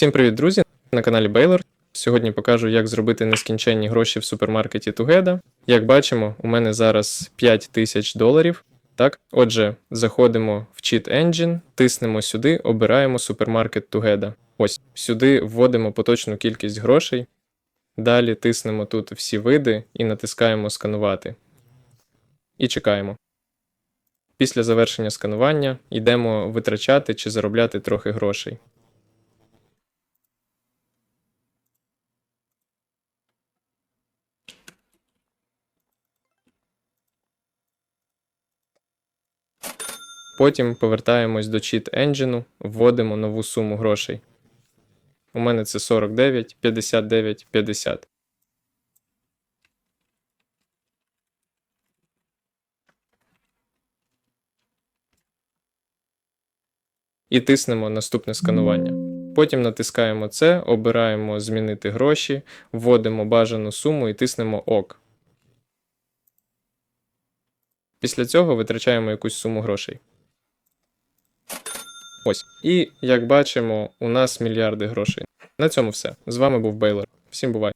Всім привіт, друзі! На каналі Baylor. Сьогодні покажу, як зробити нескінченні гроші в супермаркеті Together. Як бачимо, у мене зараз 5 тисяч доларів. Так, отже, заходимо в Cheat Engine, тиснемо сюди, обираємо супермаркет Together. Ось сюди вводимо поточну кількість грошей. Далі тиснемо тут всі види і натискаємо сканувати. І чекаємо. Після завершення сканування йдемо витрачати чи заробляти трохи грошей. Потім повертаємось до Cheat Engine, вводимо нову суму грошей. У мене це 49, 59, 50. І тиснемо наступне сканування. Потім натискаємо це, обираємо змінити гроші, вводимо бажану суму і тиснемо ОК. Після цього витрачаємо якусь суму грошей. Ось. І як бачимо, у нас мільярди грошей. На цьому все. З вами був Бейлор. Всім бувай.